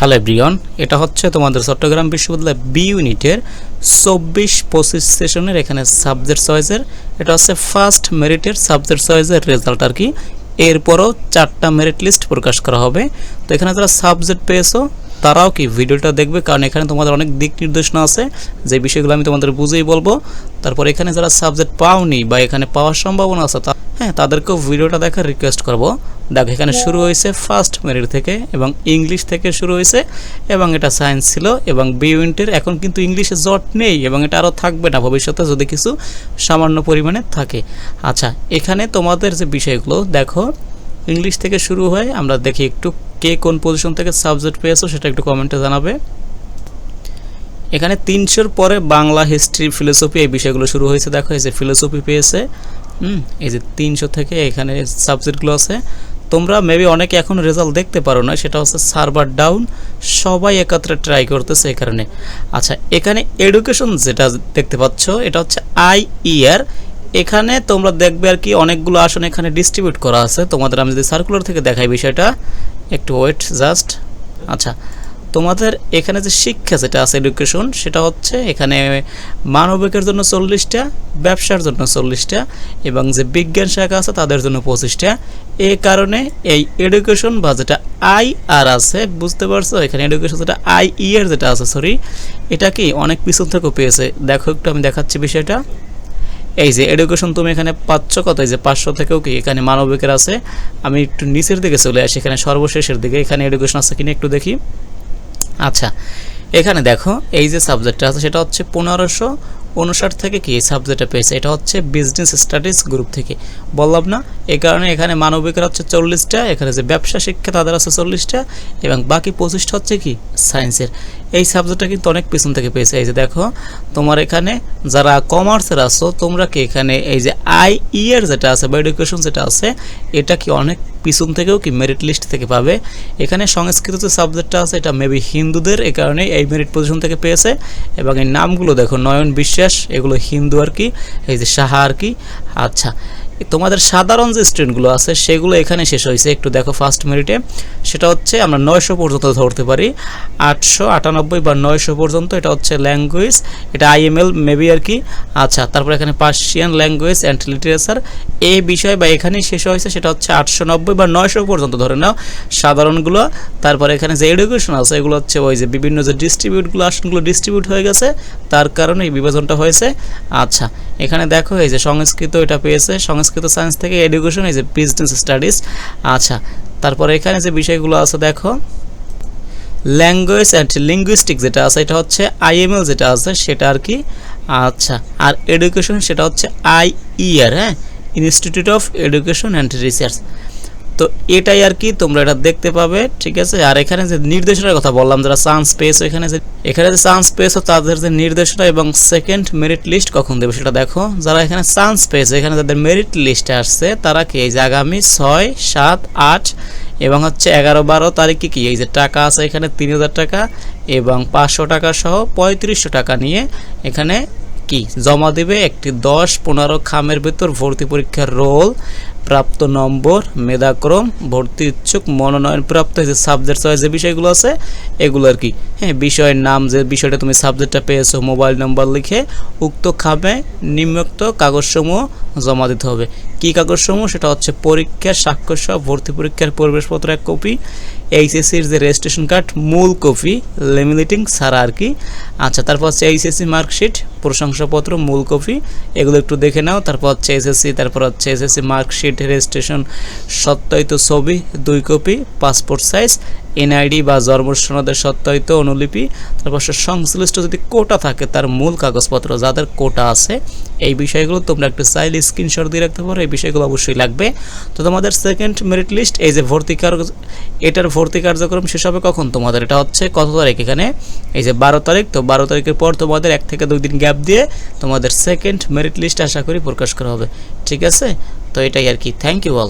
Hello everyone, এটা হচ্ছে তোমাদের চট্টগ্রাম বিশ্ববিদ্যালয় বি ইউনিটের চব্বিশ পঁচিশ সেশনের এখানে সাবজেক্ট চয়েসের এটা হচ্ছে ফার্স্ট মেরিটের সাবজেক্ট চয়েসের রেজাল্ট আর কি। এরপরও চারটা মেরিট লিস্ট প্রকাশ করা হবে। তো এখানে যারা সাবজেক্ট পেয়েছ, তারাও কি ভিডিওটা দেখবে, কারণ এখানে তোমাদের অনেক দিক নির্দেশনা আছে। যে বিষয়গুলো আমি তোমাদের বুঝেই বলব। তারপর এখানে যারা সাবজেক্ট পাওনি বা এখানে পাওয়ার সম্ভাবনা আছে, তা হ্যাঁ তাদেরকেও ভিডিওটা দেখার রিকোয়েস্ট করব। দেখো, এখানে শুরু হয়েছে ফার্স্ট মেরিট থেকে এবং ইংলিশ থেকে শুরু হয়েছে এবং এটা সায়েন্স ছিল এবং বি ইউনিটের এখন কিন্তু ইংলিশে জট নেই এবং এটা আরও থাকবে না ভবিষ্যতে যদি কিছু সামান্য পরিমাণে থাকে। আচ্ছা এখানে তোমাদের যে বিষয়গুলো, দেখো ইংলিশ থেকে শুরু হয়, আমরা দেখি একটু কে কোন পজিশন থেকে সাবজেক্ট পেয়েছ, সেটা একটু কমেন্টে জানাবে। এখানে তিনশোর পরে বাংলা হিস্ট্রি ফিলোসফি এই বিষয়গুলো শুরু হয়েছে। দেখো, এই যে ফিলোসফি পেয়েছে, হুম, এই যে তিনশো থেকে এখানে সাবজেক্টগুলো আছে। তোমরা মেবি অনেকে এখন রেজাল্ট দেখতে পারো না, সেটা হচ্ছে সার্ভার ডাউন সবাই একত্রে ট্রাই করতেছে এই কারণে। আচ্ছা এখানে এডুকেশন যেটা দেখতে পাচ্ছ, এটা হচ্ছে আই ইয়ার এখানে তোমরা দেখবে আর কি অনেকগুলো আসন এখানে ডিস্ট্রিবিউট করা আছে। তোমাদের আমি যদি সার্কুলার থেকে দেখাই বিষয়টা, একটু ওয়েট জাস্ট আচ্ছা তোমাদের এখানে যে শিক্ষা যেটা আছে এডুকেশন সেটা হচ্ছে এখানে মানবিকের জন্য চল্লিশটা, ব্যবসার জন্য চল্লিশটা এবং যে বিজ্ঞান শাখা আছে তাদের জন্য পঁচিশটা। এই কারণে এই এডুকেশন বা যেটা আই আর আছে, বুঝতে পারছ? এখানে এডুকেশন যেটা আই ইয়ার যেটা আছে সরি এটা কি অনেক পিছন থেকেও পেয়েছে? দেখো, একটু আমি দেখাচ্ছি বিষয়টা। এই যে এডুকেশন তুমি এখানে পাচ্ছ কত? এই যে পাঁচশো থেকেও কি এখানে মানবিকের আছে? আমি একটু নিচের দিকে চলে আসি, এখানে সর্বশেষের দিকে। এখানে এডুকেশন আছে কিনা একটু দেখি। আচ্ছা এখানে দেখো, এই যে সাবজেক্টটা আছে, সেটা হচ্ছে পনেরোশো উনষাট থেকে কি এই সাবজেক্টটা পেয়েছে? এটা হচ্ছে বিজনেস স্টাডিজ গ্রুপ থেকে। বললাম না এই কারণে এখানে মানবিকের হচ্ছে চল্লিশটা, এখানে যে ব্যবসা শিক্ষা, তাদের আছে চল্লিশটা, এবং বাকি পঁচিশটা হচ্ছে কি? সায়েন্সের এই সাবজেক্টটা কিন্তু অনেক পিছন থেকে পেয়েছে। এই যে দেখো, তোমার এখানে যারা কমার্সের আছো, তোমরা কি এখানে এই যে আই ইয়ার যেটা আছে, বা এডুকেশন যেটা আছে, এটা কি অনেক পিছন থেকেও কি মেরিট লিস্ট থেকে পাবে। এখানে সংস্কৃত সাবজেক্টটা আছে, এটা মেবি হিন্দুদের, এ কারণে এই মেরিট পজিশন থেকে পেয়েছে। এবং এই নামগুলো দেখো, নয়ন বিশ্বাস, এগুলো হিন্দু আর কি, এই যে সাহা আর কি। আচ্ছা তোমাদের সাধারণ যে স্টুডেন্টগুলো আছে, সেগুলো এখানে শেষ হয়েছে। একটু দেখো ফার্স্ট মেরিটে সেটা হচ্ছে আমরা নয়শো পর্যন্ত ধরতে পারি। আটশো আটানব্বই বা নয়শো পর্যন্ত, এটা হচ্ছে ল্যাঙ্গুয়েজ এটা আইএমএল মেবি আর কি। আচ্ছা তারপর এখানে পার্সিয়ান ল্যাঙ্গুয়েজ অ্যান্ড লিটারেচার এই বিষয় বা এখানেই শেষ হয়েছে, সেটা হচ্ছে আটশো নব্বই বা নয়শো পর্যন্ত ধরে নাও সাধারণগুলো তারপর এখানে যে এডুকেশন আছে, এগুলো হচ্ছে ওই যে বিভিন্ন যে ডিস্ট্রিবিউটগুলো আসনগুলো ডিস্ট্রিবিউট হয়ে গেছে। তার কারণে এই বিভাজনটা হয়েছে। আচ্ছা এখানে দেখো এই যে সংস্কৃত এটা পেয়েছে। সংস্কৃত সায়েন্স থেকে এডুকেশন এই যে বিজনেস স্টাডিজ আচ্ছা তারপরে এখানে যে বিষয়গুলো আছে দেখো ল্যাঙ্গুয়েজ অ্যান্ড লিঙ্গুইস্টিক যেটা আছে, এটা হচ্ছে আইএমএল যেটা আছে, সেটা আর কি আচ্ছা আর এডুকেশন সেটা হচ্ছে আইইআর ইয়ার হ্যাঁ institute of education and research তো এটাই আর কি, তোমরা এটা দেখতে পাবে, ঠিক আছে? আর এখানে যে নির্দেশনার কথা বললাম, যারা চান্স পেয়েছ এখানে যে এখানে যে চান্স পেয়েছ তাদের যে নির্দেশনা এবং সেকেন্ড মেরিট লিস্ট কখন দেবে সেটা দেখো। যারা এখানে চান্স পেয়েছে এখানে যাদের মেরিট লিস্টে আসছে, তারা কি এই যে আগামী ছয়, সাত, আট এবং হচ্ছে এগারো, বারো তারিখে কি? এই যে টাকা আছে এখানে তিন হাজার টাকা এবং পাঁচশো টাকা সহ পঁয়ত্রিশশো টাকা নিয়ে এখানে কি? জমা দেবে একটি দশ পনেরো খামের ভেতর ভর্তি পরীক্ষার রোল প্রাপ্ত নম্বর, মেধাক্রম, ভর্তি ইচ্ছুক মনোনয়ন প্রাপ্ত যে সাবজেক্ট চয়েস যে বিষয়গুলো আছে, এগুলো আর কি। হ্যাঁ বিষয়ের নাম যে বিষয়টা তুমি সাবজেক্টটা পেয়েছ মোবাইল নম্বর লিখে উক্ত খামে নিম্নোক্ত কাগজসমূহ জমা দিতে হবে। কী কাগজসমূহ? সেটা হচ্ছে পরীক্ষার স্বাক্ষর সহ ভর্তি পরীক্ষার প্রবেশপত্র এক কপি, এইচএসসির যে রেজিস্ট্রেশন কার্ড মূল কপি লেমিনেটিং ছাড়া আর কি। আচ্ছা তারপর হচ্ছে এইচএসসি মার্কশিট, প্রশংসাপত্র, মূল কপি, এগুলো একটু দেখে নাও। তারপর হচ্ছে এসএসসি তারপর হচ্ছে এসএসসি মার্কশিট রেজিস্ট্রেশন সত্যায়িত ছবি, দুই কপি পাসপোর্ট সাইজ এনআইডি বা জন্ম সনদের সত্যায়িত অনুলিপি তারপর সংশ্লিষ্ট যদি কোটা থাকে, তার মূল কাগজপত্র, যাদের কোটা আছে, এই বিষয়গুলো তোমরা একটু চাইলে স্ক্রিনশট দিয়ে রাখতে পারো। এই বিষয়গুলো অবশ্যই লাগবে। তো তোমাদের সেকেন্ড মেরিট লিস্ট এই যে ভর্তি কার এটার ভর্তি কার্যক্রম শেষ হবে কখন তোমাদের? এটা হচ্ছে কত তারিখ এখানে? এই যে বারো তারিখ, তো বারো তারিখের পর তোমাদের এক থেকে দুই দিন গ্যাপ দিয়ে তোমাদের সেকেন্ড মেরিট লিস্ট আশা করি প্রকাশ করা হবে। ঠিক আছে? তো এটাই আর কি। Thank you all